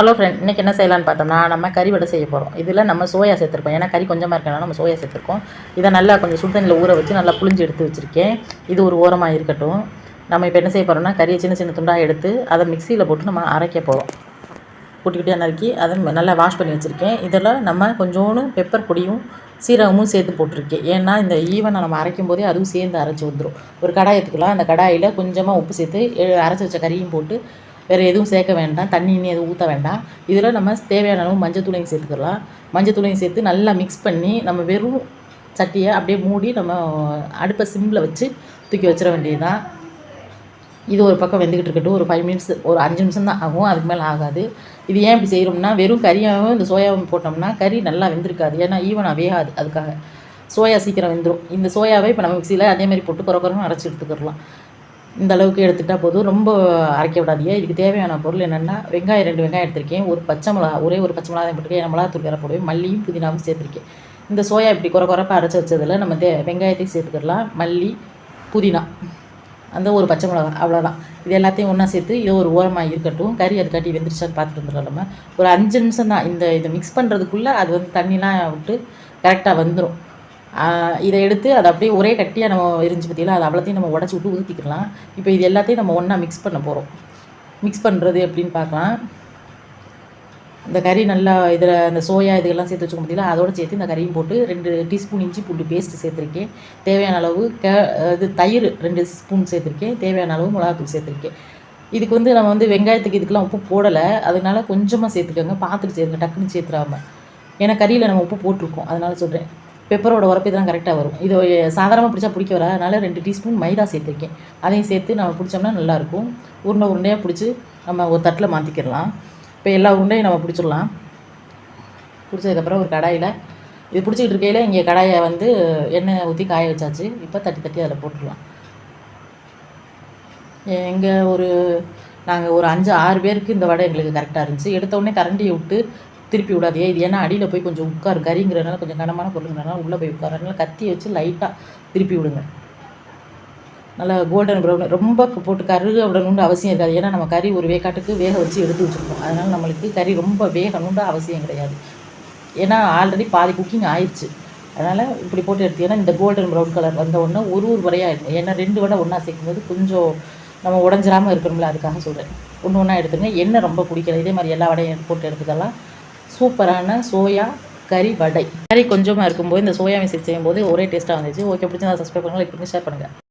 Hello friend இன்றைக்கி என்ன செய்யலாம்னு பார்த்தோம்னா நம்ம கறி வடை செய்ய போகிறோம் இதில் நம்ம சோயா சேர்த்துருக்கோம். ஏன்னா கறி கொஞ்சமாக இருக்கனால நம்ம சோயா சேர்த்துருக்கோம். இதை நல்லா கொஞ்சம் சுடுதண்ணியில் ஊற வச்சு நல்லா புளிஞ்சு எடுத்து வச்சுருக்கேன். இது ஒரு ஓரமாக இருக்கட்டும். நம்ம இப்போ என்ன செய்ய போகிறோம்னா கறியை சின்ன சின்ன துண்டாக எடுத்து அதை மிக்சியில் போட்டு நம்ம அரைக்க போகிறோம் குட்டி குட்டியாக நறுக்கி அதை நல்லா வாஷ் பண்ணி வச்சுருக்கேன். இதில் நம்ம கொஞ்சோண்டு பெப்பர் பொடியும் சீரகமும் சேர்த்து போட்டிருக்கேன். ஏன்னா இந்த ஈவனை நம்ம அரைக்கும் போதே அதுவும் சேர்ந்து அரைச்சி வந்துடும் ஒரு கடாய் எடுத்துக்கலாம் அந்த கடாயில் கொஞ்சமாக உப்பு சேர்த்து அரைச்சி வச்ச கறியும் போட்டு வேறு எதுவும் சேர்க்க வேண்டாம். தண்ணி இன்னும் எதுவும் ஊற்ற வேண்டாம். இதில் நம்ம தேவையான அளவு மஞ்சள் தூளையும் சேர்த்துக்கலாம். மஞ்சள் தூளையும் சேர்த்து நல்லா மிக்ஸ் பண்ணி நம்ம வெறும் சட்டியை அப்படியே மூடி நம்ம அடுப்பை சிம்மில் வச்சு தூக்கி வச்சிட வேண்டியது தான் இது ஒரு பக்கம் வெந்துக்கிட்டு இருக்கட்டும். ஒரு ஃபைவ் மினிட்ஸ் ஒரு அஞ்சு நிமிஷம் தான் ஆகும். அதுக்கு மேலே ஆகாது. இது ஏன் இப்படி செய்கிறோம்னா வெறும் கறியாகவும் இந்த சோயாவும் போட்டோம்னா கறி நல்லா வெந்திருக்காது. ஏன்னா ஈவனாக வேகாது அதுக்காக. சோயா சீக்கிரம் வெந்துடும் இந்த சோயாவை இப்போ நம்ம மிக்சியில் அதே மாதிரி போட்டு குறை குறைன்னு அரைச்சி எடுத்துக்கிடலாம். இந்த அளவுக்கு எடுத்துக்கிட்டால் போதும். ரொம்ப அரைக்க விடாதீங்க. இதுக்கு தேவையான பொருள் என்னென்னா வெங்காயம் ரெண்டு வெங்காயம் எடுத்திருக்கேன். ஒரு பச்சை மிளகா ஒரே ஒரு பச்சை மிளகா தான் போட்டிருக்கேன் மிளகாத்தூள் வேற போடுவேன். மல்லியும் புதினாவும் சேர்த்துருக்கேன். இந்த சோயா இப்படி குறை குறைப்பாக அரைச்சி வச்சதில் நம்ம தே வெங்காயத்தையும் சேர்த்துக்கிடலாம் மல்லி புதினா. அந்த ஒரு பச்சை மிளகா. அவ்வளோதான் இது எல்லாத்தையும் ஒன்றா சேர்த்து இது ஒரு ஓரமாக இருக்கட்டும். கறி அது கட்டி வெந்துருச்சான்னு பார்த்துட்டு வந்துடலாம் நம்ம. ஒரு அஞ்சு நிமிஷம் தான் இந்த இதை மிக்ஸ் பண்ணுறதுக்குள்ளே அது வந்து தண்ணிலாம் விட்டு கரெக்டாக வந்துடும் இதை எடுத்து அதை அப்படியே ஒரே கட்டியாக நம்ம எரிஞ்சு பற்றியெல்லாம் அதை அவ்வளோத்தையும் நம்ம உடச்சி விட்டு ஊற்றிக்கலாம் இப்போ இது எல்லாத்தையும் நம்ம ஒன்றா மிக்ஸ் பண்ண போகிறோம் மிக்ஸ் பண்ணுறது எப்படின்னு பார்க்கலாம். இந்த கறி நல்லா இதில் அந்த சோயா இதுகெல்லாம் சேர்த்து வச்சுக்க முடியல அதோட சேர்த்து இந்த கறியும் போட்டு ரெண்டு டீஸ்பூன் இஞ்சி பூண்டு பேஸ்ட்டு சேர்த்துருக்கேன். தேவையான அளவு க இது தயிர் ரெண்டு ஸ்பூன் சேர்த்துருக்கேன். தேவையான அளவு மிளகாத்தூள் சேர்த்துருக்கேன். இதுக்கு வந்து நம்ம வந்து வெங்காயத்துக்கு இதுக்கெல்லாம் உப்பு போடலை. அதனால கொஞ்சமாக சேர்த்துக்கோங்க. பார்த்துட்டு சேருங்க டக்குன்னு சேர்த்துறாம. ஏன்னா கறியில் நம்ம உப்பு போட்டிருக்கோம். அதனால் சொல்கிறேன் பெப்பரோட உரப்பு இதெல்லாம் கரெக்டாக வரும். இது சாதாரணமாக பிடிச்சா பிடிக்க வர அதனால் ரெண்டு டீஸ்பூன் மைதா சேர்த்துருக்கேன். அதையும் சேர்த்து நம்ம பிடிச்சோம்னா நல்லாயிருக்கும். உருண்டை உருண்டையாக பிடிச்சி நம்ம ஒரு தட்டில் மாற்றிக்கிடலாம் இப்போ எல்லா உருண்டையும் நம்ம பிடிச்சிடலாம். பிடிச்சதுக்கப்புறம் ஒரு கடாயில். இது பிடிச்சிக்கிட்டு இருக்கையில் இங்கே கடாயை வந்து எண்ணெய் ஊற்றி காய வச்சாச்சு. இப்போ தட்டி தட்டி அதில் போட்டுடலாம். எங்கள் ஒரு நாங்கள் ஒரு அஞ்சு ஆறு பேருக்கு இந்த வடை எங்களுக்கு கரெக்டாக இருந்துச்சு. எடுத்த உடனே கரண்டியை விட்டு திருப்பி விடாதே இது ஏன்னா அடியில் போய் கொஞ்சம் உட்காரு கறிங்கிறனால கொஞ்சம் கனமான பொருளுங்கிறனால உள்ளே போய் உட்காரு. அதனால கத்தியை வச்சு லைட்டாக திருப்பி விடுங்க. நல்லா கோல்டன் ப்ரௌன் ரொம்ப போட்டு கருக விடணும்னு அவசியம் இருக்காது. ஏன்னா நம்ம கறி ஒரு வேக்காட்டுக்கு வேக வச்சு எடுத்து வச்சுருக்கோம். அதனால் நம்மளுக்கு கறி ரொம்ப வேகணுன்ற அவசியம் கிடையாது. ஏன்னா ஆல்ரெடி பாதி குக்கிங் ஆயிடுச்சு அதனால் இப்படி போட்டு எடுத்தீங்கன்னா இந்த கோல்டன் ப்ரௌன் கலர் வந்த உடனே ஒரு ஒரு வடையாக இருக்கும். ஏன்னா ரெண்டு வடை ஒன்றா சேர்க்கும்போது கொஞ்சம் நம்ம உடஞ்சிராமல் இருக்கணும்ல அதுக்காக சொல்கிறேன் ஒன்று ஒன்றா எடுத்துங்க எண்ணெய் ரொம்ப பிடிக்கல. இதே மாதிரி எல்லா வடையும் போட்டு எடுத்துக்கலாம். சூப்பரான சோயா கறி வடை. கறி கொஞ்சமாக இருக்கும்போது இந்த சோயா மிக்சி செய்யும்போது ஒரே டேஸ்ட்டாக வந்துச்சு. ஓகே பிடிச்சா சப்ஸ்கிரைப் பண்ணுங்கள் லைக் பண்ணி ஷேர் பண்ணுங்கள்